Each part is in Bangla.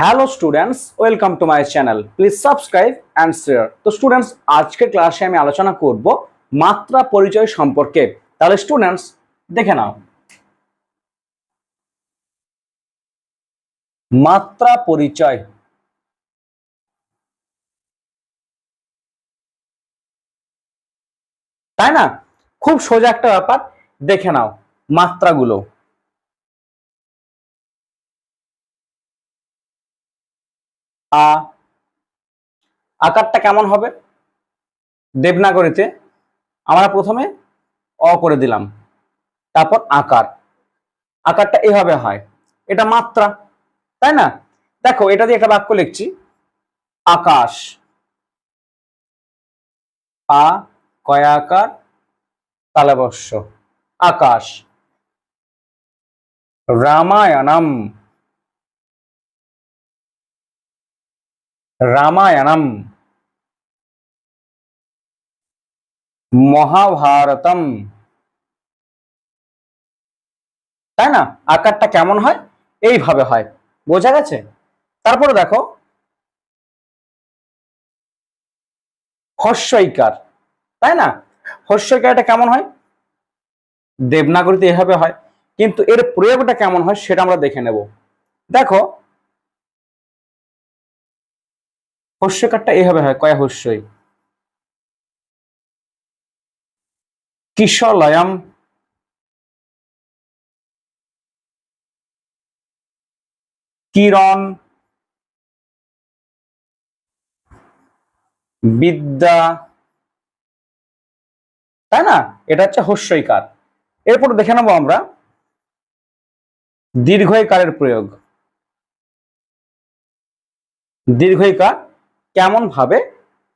Hello students welcome to my channel please subscribe and share তো স্টুডেন্টস আজকের ক্লাসে আমি আলোচনা করব মাত্রা পরিচয় সম্পর্কে। তাহলে স্টুডেন্টস দেখে নাও। মাত্রা পরিচয়। তাই না? খুব সোজা একটা ব্যাপার, দেখে নাও মাত্রাগুলো। আকারটা কেমন হবে? দেবনাগরীতে আমরা প্রথমে অ করে দিলাম। তারপর আকার। আকারটা এভাবে হয়। এটা মাত্রা, তাই না? দেখো, এটা দিয়ে একটা বাক্য লিখছি। আকাশ। আ কয়াকার তালবস্য আকাশ। রামায়ণম। রামায়ণম মহাভারতম তাই না? আকারটা কেমন হয়? এইভাবে হয়। বোঝা গেছে? তারপরে দেখো। হস্যইকার তাই না? হস্যইকারটা কেমন হয়? দেবনাগরীতে এভাবে হয়। কিন্তু এর প্রয়োগটা কেমন হয় সেটা আমরা দেখে নেব। দেখো হস্যকারটা এভাবে হয়, কয়া হস্যই? কিশলয়ম। কিরণ। বিদ্যা। তাই না? এটা হচ্ছে হস্যইকার এরপর দেখে নেব আমরা দীর্ঘইকারের প্রয়োগ। দীর্ঘইকার কেমন ভাবে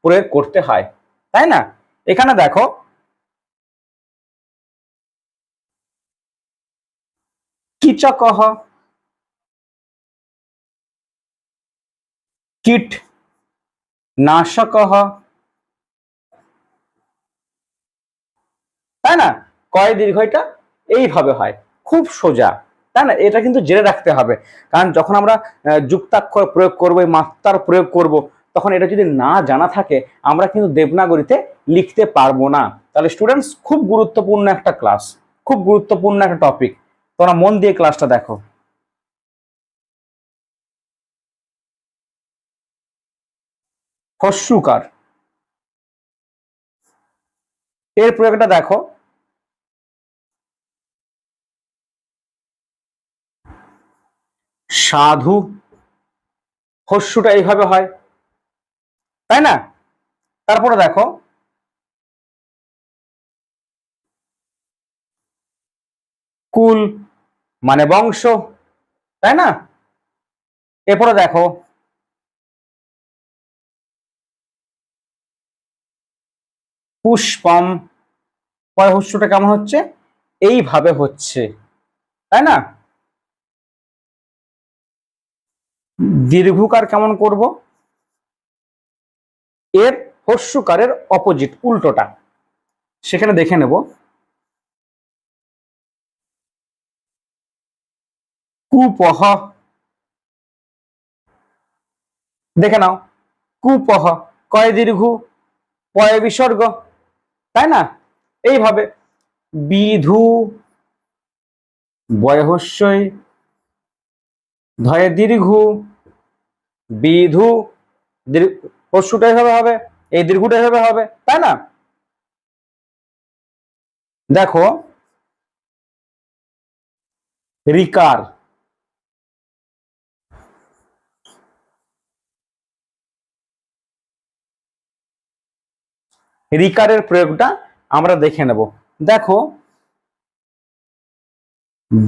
প্রয়োগ করতে হয়, তাই না? এখানে দেখো, কিচকহ কীট নাশকহ তাই না? কয় দীর্ঘইটা এইভাবে হয়, খুব সোজা, তাই না? এটা কিন্তু জেনে রাখতে হবে, কারণ যখন আমরা যুক্তাক্ষর প্রয়োগ করব মাত্রার প্রয়োগ করব তখন এটা যদি না জানা থাকে, আমরা কিন্তু দেবনাগরীতে লিখতে পারব না। তাহলে স্টুডেন্টস খুব গুরুত্বপূর্ণ একটা ক্লাস খুব গুরুত্বপূর্ণ একটা টপিক তোমরা মন দিয়ে ক্লাসটা দেখো। হস্যুকার। এর প্রয়োগটা দেখো। সাধু। হস্যুটা এইভাবে হয়। তাই না? তারপরে দেখো। কুল মানে বংশ, তাই না? এরপরে দেখো। পুষ্পম পয় হস্যটা কেমন হচ্ছে? এইভাবে হচ্ছে, তাই না? দীর্ঘকার কেমন করব? এর হস্যকারের অপোজিট উল্টোটা। সেখানে দেখে নেব। কুপহ। দেখে নাও। কুপহ, কয় দীর্ঘ, পয় বিসর্গ। তাই না? এইভাবে। বিধু, বয়হস্যই, ধয়ে দীর্ঘ, বিধু পশুটা এভাবে হবে, এই দীর্ঘটা এভাবে হবে, তাই না? দেখো, রিকার, রিকারের প্রয়োগটা আমরা দেখে নেব। দেখো,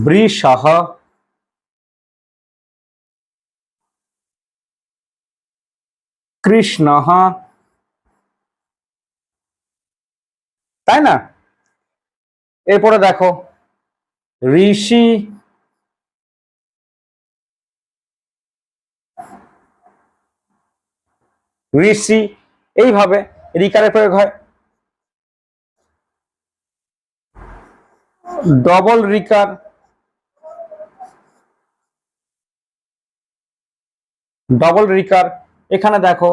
বৃষহ কৃষ্ণ তাই না? এরপরে দেখো, ঋষি ঋষি, এইভাবে রিকারের প্রয়োগ হয়। ডবল রিকার ডবল রিকার এখানে দেখো,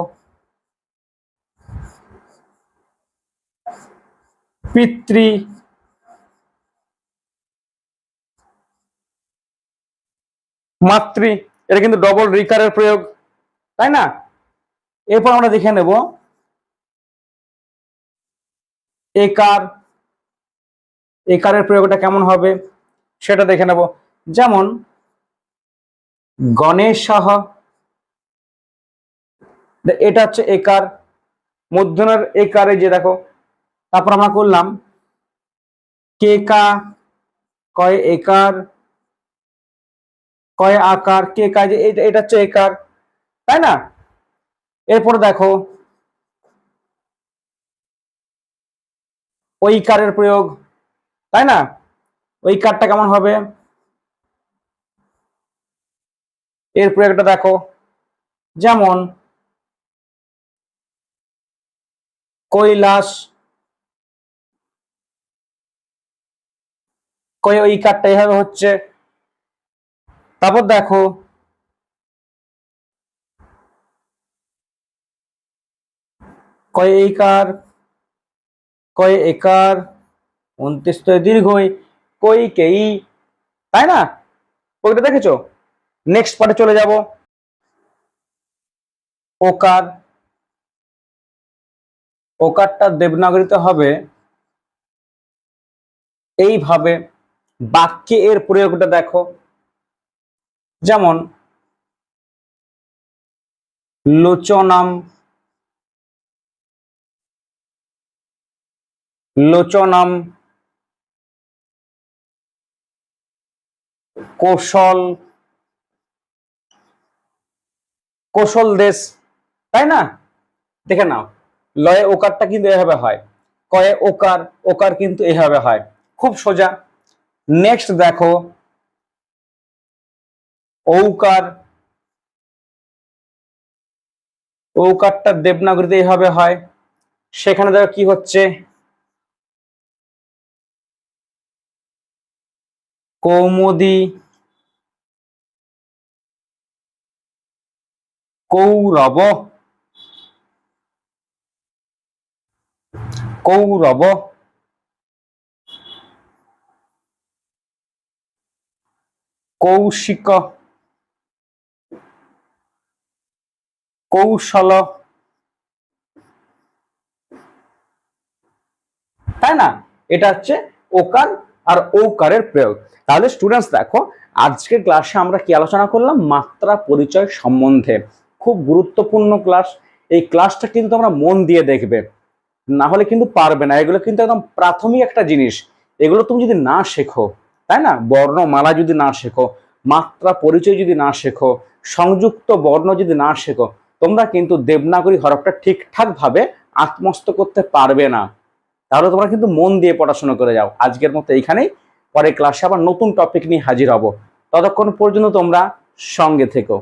পিতৃ, মাতৃ, এটা কিন্তু ডবল রিকারের প্রয়োগ, তাই না? এরপর আমরা দেখে নেব, একার, একারের প্রয়োগটা কেমন হবে, সেটা দেখে নেব। যেমন গণেশ এটা হচ্ছে একার, মধ্যনের একারে যে দেখো, তারপর আমরা করলাম, কে কা, কয় একার, কয় আকার, কে কাজ এটা হচ্ছে একার, তাই না? এরপর দেখো ওই কারের প্রয়োগ, তাই না? ওই কারটা কেমন হবে? এর প্রয়োগটা দেখো, যেমন কৈলাস কই ওই কারটা এভাবে হচ্ছে। তারপর দেখো, কয় এইকার কয় একার উনত্রিশ তো দীর্ঘই, কই কেই, তাই না? ওইটা দেখেছ? নেক্সট পার্টে চলে যাব। ওকার ওকারটা দেবনাগরীতে হবে। এইভাবে বাক্যে এর প্রয়োগটা দেখো। যেমন, লোচনাম লোচনাম, কৌশল কৌশল দেশ, তাই না? দেখে নাও। লয়ে ওকারটা কিন্তু এভাবে হয়। কয়ে ওকার ওকার কিন্তু এভাবে হয়। খুব সোজা। নেক্সট দেখো। ঔকার ঔকারটা দেবনাগরীতে এইভাবে হয়। সেখানে দেখো কি হচ্ছে? কৌমুদি। কৌরব। কৌরব। কৌশিক। কৌশল। তাই না? এটা হচ্ছে ওকার আর ওকারের প্রয়োগ। তাহলে স্টুডেন্টস দেখো আজকের ক্লাসে আমরা কি আলোচনা করলাম? মাত্রা পরিচয় সম্বন্ধে। খুব গুরুত্বপূর্ণ ক্লাস এই ক্লাসটা কিন্তু আমরা মন দিয়ে দেখবে। না হলে কিন্তু পারবে না। এগুলো কিন্তু একদম প্রাথমিক একটা জিনিস। এগুলো তুমি যদি না শেখো, তাই না? বর্ণমালা যদি না শেখো, মাত্রা পরিচয় যদি না শেখো, সংযুক্ত বর্ণ যদি না শেখো, তোমরা কিন্তু দেবনাগরী হরফটা ঠিকঠাক ভাবে আত্মস্থ করতে পারবে না। তাহলে তোমরা কিন্তু মন দিয়ে পড়াশোনা করে যাও। আজকের মতো এইখানেই। পরে ক্লাসে আবার নতুন টপিক নিয়ে হাজির হব। ততক্ষণ পর্যন্ত তোমরা সঙ্গে থেকো।